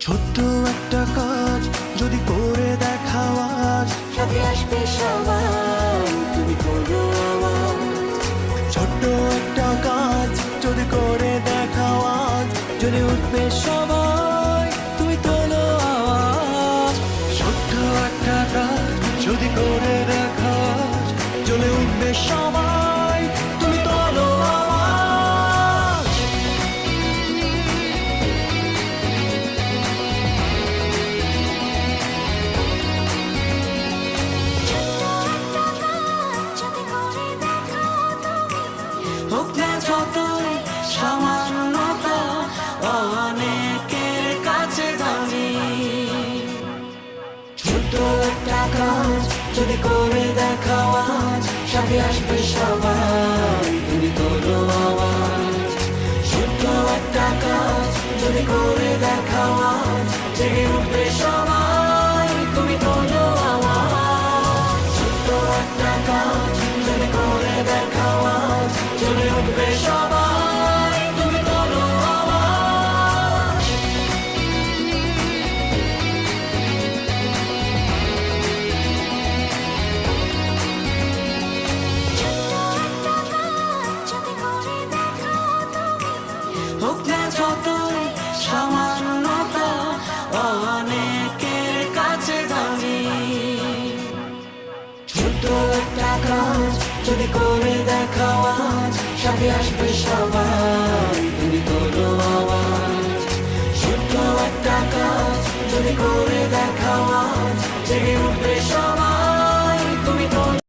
ছোট্ট একটা কাজ যদি করে দেখাও যদি উঠবে সবাই তুমি তোলো আওয়াজ। ছোট্ট একটা কাজ যদি করে আজ জ্বলে উঠবে সবাই তুমি তোলো আওয়াজ। হোক না যদি করে দেখাও আজ সাথে আসবে সবাই হোক না অনেকের কাছে যদি করে দেখাও আজ সাথে আসবে সবাই। তুমি তোলো আওয়াজ। একটা কাজ যদি করে দেখাও আজ জেগে